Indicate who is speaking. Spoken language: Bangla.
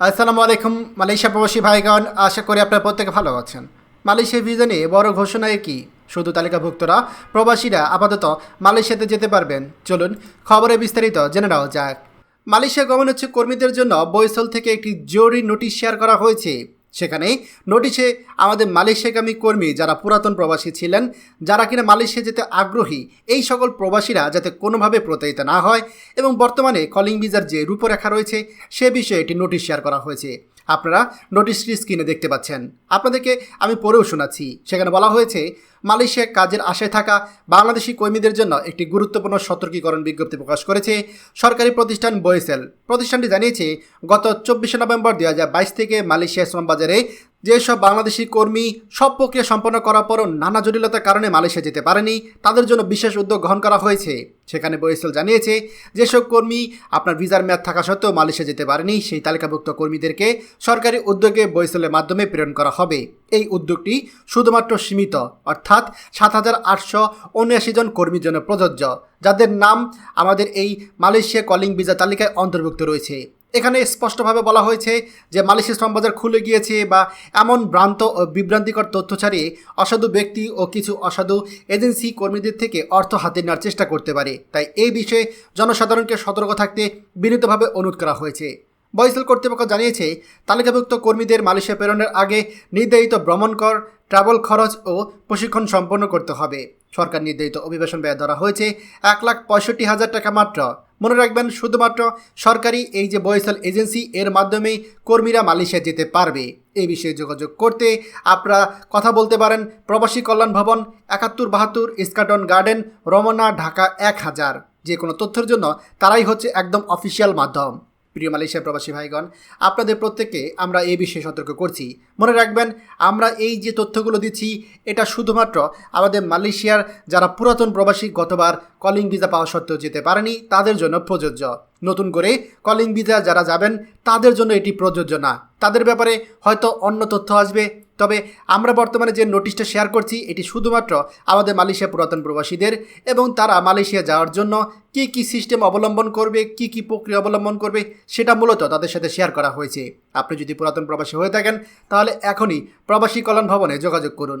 Speaker 1: আসসালামু আলাইকুম, মালয়েশিয়া প্রবাসী ভাইগণ, আশা করি আপনারা প্রত্যেকে ভালো আছেন। মালয়েশিয়া ভিসা নিয়ে বড় ঘোষণায় কি? শুধু তালিকাভুক্তরা, প্রবাসীরা আপাতত মালয়েশিয়াতে যেতে পারবেন। চলুন খবরে বিস্তারিত জেনে নেওয়া যাক। মালয়েশিয়া গমন হচ্ছে কর্মীদের জন্য বৈসল থেকে একটি জরুরি নোটিশ শেয়ার করা হয়েছে। সেখানে নোটিশে আমাদের মালয়েশিয়াগামী কর্মী যারা পুরাতন প্রবাসী ছিলেন, যারা কিনা মালয়েশিয়া যেতে আগ্রহী, এই সকল প্রবাসীরা যাতে কোনোভাবে প্রতারিত না হয় এবং বর্তমানে কলিং ভিসার যে রূপরেখা রয়েছে, সে বিষয়ে এটি নোটিশ শেয়ার করা হয়েছে। আপনারা নোটিশটি স্ক্রিনে দেখতে পাচ্ছেন। আপনাদেরকে আমি পড়েও শোনাচ্ছি। সেখানে বলা হয়েছে মালয়েশিয়া কাজের আশায় থাকা বাংলাদেশি কর্মীদের জন্য একটি গুরুত্বপূর্ণ সতর্কীকরণ বিজ্ঞপ্তি প্রকাশ করেছে সরকারি প্রতিষ্ঠান বয়েসেল প্রতিষ্ঠানটি জানিয়েছে, গত চব্বিশে নভেম্বর দু হাজার বাইশ থেকে মালয়েশিয়া শ্রম বাজারে যেসব বাংলাদেশি কর্মী সব প্রক্রিয়া সম্পন্ন করার পরও নানা জটিলতার কারণে মালয়েশিয়া যেতে পারেনি, তাদের জন্য বিশেষ উদ্যোগ গ্রহণ করা হয়েছে। সেখানে বয়েসেল জানিয়েছে, যেসব কর্মী আপনার ভিসার মেয়াদ থাকা সত্ত্বেও মালয়েশিয়া যেতে পারেনি, সেই তালিকাভুক্ত কর্মীদেরকে সরকারি উদ্যোগে বয়েসেলের মাধ্যমে প্রেরণ করা হবে। এই উদ্যোগটি শুধুমাত্র সীমিত, অর্থাৎ সাত হাজার আটশো উনআশি জন কর্মীর জন্য প্রযোজ্য, যাদের নাম আমাদের এই মালয়েশিয়া কলিং ভিসা তালিকায় অন্তর্ভুক্ত রয়েছে। এখানে স্পষ্টভাবে বলা হয়েছে যে মালয়েশিয়া শ্রমবাজার খুলে গিয়েছে বা এমন ভ্রান্ত ও বিভ্রান্তিকর তথ্য ছাড়িয়ে অসাধু ব্যক্তি ও কিছু অসাধু এজেন্সি কর্মীদের থেকে অর্থ হাতে নেওয়ার চেষ্টা করতে পারে। তাই এই বিষয়ে জনসাধারণকে সতর্ক থাকতে বিনীতভাবে অনুরোধ করা হয়েছে। বয়সেল কর্তৃপক্ষ জানিয়েছে, তালিকাভুক্ত কর্মীদের মালয়েশিয়া প্রেরণের আগে নির্ধারিত ভ্রমণ কর ট্রাভেল খরচ ও প্রশিক্ষণ সম্পন্ন করতে হবে। সরকার নির্ধারিত অভিবাসন ব্যয় ধরা হয়েছে এক লাখ পঁয়ষট্টি হাজার টাকা মাত্র। মনে রাখবেন, শুধুমাত্র সরকারি এই যে বয়েসেল এজেন্সি, এর মাধ্যমেই কর্মীরা মালয়েশিয়া যেতে পারবে। এই বিষয়ে যোগাযোগ করতে আপনারা কথা বলতে পারেন প্রবাসী কল্যাণ ভবন, একাত্তর বাহাত্তর ইস্কাটন গার্ডেন, রমনা, ঢাকা এক হাজার। যে কোনো তথ্যের জন্য তারাই হচ্ছে একদম অফিসিয়াল মাধ্যম। প্রিয় মালয়েশিয়ার প্রবাসী ভাইগণ, আপনাদের প্রত্যেককে আমরা এই বিষয়ে সতর্ক করছি। মনে রাখবেন, আমরা এই যে তথ্যগুলো দিচ্ছি, এটা শুধুমাত্র আমাদের মালয়েশিয়ার যারা পুরাতন প্রবাসী গতবার কলিং ভিসা পাওয়া সত্ত্বেও যেতে পারেনি, তাদের জন্য প্রযোজ্য। নতুন করে কলিং ভিসা যারা যাবেন, তাদের জন্য এটি প্রযোজ্য না। তাদের ব্যাপারে হয়তো অন্য তথ্য আসবে তবে আমরা বর্তমানে যে নোটিশটা শেয়ার করছি, এটি শুধুমাত্র আমাদের মালয়েশিয়া পুরাতন প্রবাসীদের এবং তারা মালয়েশিয়া যাওয়ার জন্য কি কি সিস্টেম অবলম্বন করবে, কি কি প্রক্রিয়া অবলম্বন করবে, সেটা মূলত তাদের সাথে শেয়ার করা হয়েছে। আপনি যদি পুরাতন প্রবাসী হয়ে থাকেন, তাহলে এখনই প্রবাসী কল্যাণ ভবনে যোগাযোগ করুন।